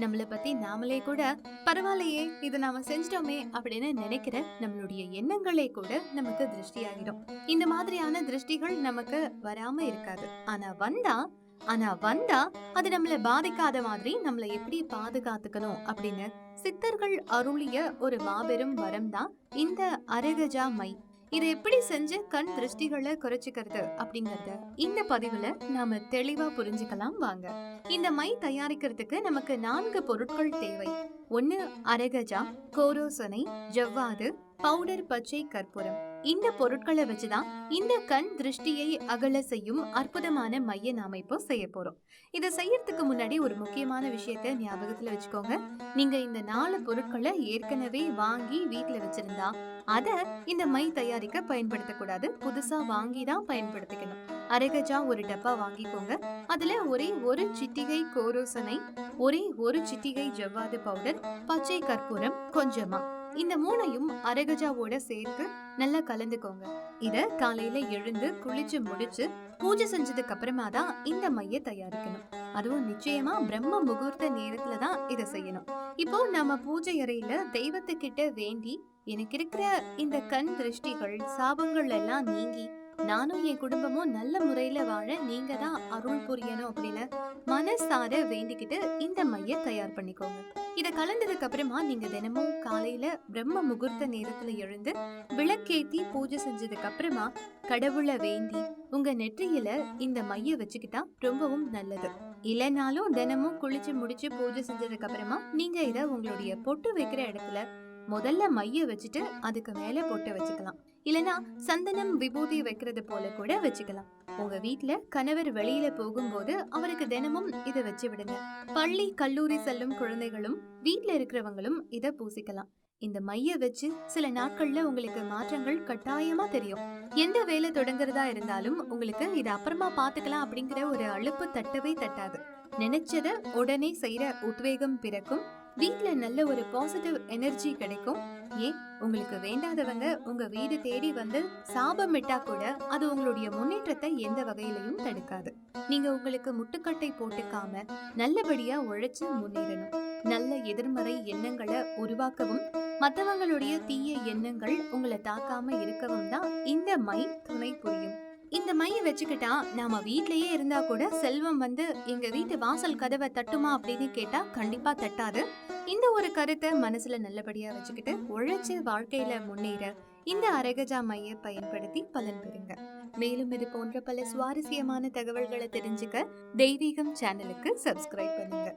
நம்மளை பத்தி நாமளே கூட பரவாயில்லையே இது நாம செஞ்சிட்டோமே அப்படின்னு நினைக்கிற நம்மளுடைய எண்ணங்களே கூட நமக்கு திருஷ்டியாகிடும். இந்த மாதிரியான திருஷ்டிகள் நமக்கு வராம இருக்காது. ஆனா வந்தா ஆனா வந்தா அது நம்மளை பாதிக்காத மாதிரி நம்மளை எப்படி பாதுகாத்துக்கணும் அப்படின்னு சித்தர்கள் அருளிய ஒரு மாபெரும் வரம் தான் இந்த அரகஜா மை. இது எப்படி செஞ்சு கண் திருஷ்டிகளை குறைச்சிக்கிறது அப்படிங்கறத இந்த பதிவுல நாம தெளிவா புரிஞ்சுக்கலாம் வாங்க. இந்த மை தயாரிக்கிறதுக்கு நமக்கு நான்கு பொருட்கள் தேவை. ஒன்னு அரகஜா கோரோசனை ஜவ்வாது பவுடர் பச்சை கற்பூரம். இந்த பொருட்களை வச்சுதான் இந்த கண் திருஷ்டியை அகல செய்யும் அற்புதமான மைய நாம இப்போ செய்ய போறோம். இதை செய்யறதுக்கு முன்னாடி ஒரு முக்கியமான விஷயத்த ஞாபகத்துல வச்சுக்கோங்க. நீங்க இந்த நாலு பொருட்களை ஏற்கனவே வாங்கி வீட்டுல வச்சிருந்தா அத இந்த மை தயாரிக்க பயன்படுத்தக்கூடாது. புதுசா வாங்கி தான் பயன்படுத்திக்கணும். அரகஜா ஒரு டப்பா வாங்கிக்கோங்க. அதுல ஒரே ஒரு சிட்டிகை கோரோசனை ஒரே ஒரு சிட்டிகை ஜவ்வாது பவுடர் பச்சை கற்பூரம் கொஞ்சமா. இந்த மூணையும் அரகஜாவோட சேர்த்து நல்லா கலந்துக்கோங்க. இத காலையில எழுந்து குளிச்சு முடிச்சு பூஜை செஞ்சதுக்கு அப்புறமா தான் இந்த மைய தயாரிக்கணும். அதுவும் நிச்சயமா பிரம்ம முகூர்த்த நேரத்துல தான் இத செய்யணும். இப்போ நம்ம பூஜை அறையில தெய்வத்துக்கிட்ட வேண்டி எனக்கு இருக்கிற இந்த கண் திருஷ்டிகள் சாபங்கள் எல்லாம் நீங்கி நானும் என் குடும்பமும் நல்ல முறையில வாழ நீங்க தான் அருள் புரியணும் அப்படின்னு மனசார வேண்டிக்கிட்டு இந்த மைய தயார் பண்ணிக்கோங்க. இதை கலந்ததுக்கு அப்புறமா நீங்க தினமும் காலையில பிரம்ம முகூர்த்த நேரத்துல எழுந்து விளக்கேத்தி பூஜை செஞ்சதுக்கு அப்புறமா கடவுளை வேண்டி உங்க நெற்றியில இந்த மைய வச்சுக்கிட்டா ரொம்பவும் நல்லது. இல்லைனாலும் தினமும் குளிச்சு முடிச்சு பூஜை செஞ்சதுக்கு அப்புறமா நீங்க இதை உங்களுடைய பொட்டு வைக்கிற இடத்துல முதல்ல மைய வச்சுட்டு அதுக்கு மேல பொட்டு வச்சுக்கலாம். இல்லனா சந்தனம் விபூதி வைக்கிறது போல கூட வச்சுக்கலாம். உங்க வீட்ல கணவர் வெளியில போகும்போது அவருக்கு தினமும் இத வச்சு விடுங்க. பள்ளி கல்லூரி செல்லும் குழந்தைகளும் வீட்ல இருக்கிறவங்களும் இத பூசிக்கலாம். இந்த மைய வச்சு சில நாட்கள்ல உங்களுக்கு மாற்றங்கள் கட்டாயமா தெரியும். எந்த வேலை தொடங்குறதா இருந்தாலும் உங்களுக்கு இது அப்புறமா பாத்துக்கலாம் அப்படிங்கிற ஒரு அலுப்பு தட்டவே தட்டாது. நினைச்சத உடனே செய்யற உத்வேகம் பிறக்கும். வீட்ல நல்ல ஒரு பாசிட்டிவ் எனர்ஜி கிடைக்கும். ஏன்? உங்களுக்கு வேண்டாதவங்க உங்க வீடு தேடி வந்து சாபமிட்டா கூட அது உங்களுடைய முன்னேற்றத்தை எந்த வகையிலையும் தடுக்காது. நீங்க உங்களுக்கு முட்டுக்கட்டை போட்டுக்காம நல்லபடியா உழைச்சு முன்னேறணும். நல்ல எதிர்மறை எண்ணங்களை உருவாக்கவும் மத்தவங்களுடைய தீய எண்ணங்கள் உங்களை தாக்காம இருக்கவும் தான் இந்த மை துணை புரியும். இந்த மைய வச்சுக்கிட்டா நாம வீட்லயே இருந்தா கூட செல்வம் வந்து எங்க வீட்டு வாசல் கதவை தட்டுமா அப்படின்னு கேட்டா கண்டிப்பா தட்டாது. இந்த ஒரு கருத்தை மனசுல நல்லபடியா வச்சுக்கிட்டு உழைச்சு வாழ்க்கையில முன்னேற இந்த அரகஜா மைய பயன்படுத்தி பலன் பெறுங்க. மேலும் இது போன்ற பல சுவாரஸ்யமான தகவல்களை தெரிஞ்சுக்க தெய்வீகம் சேனலுக்கு சப்ஸ்கிரைப் பண்ணுங்க.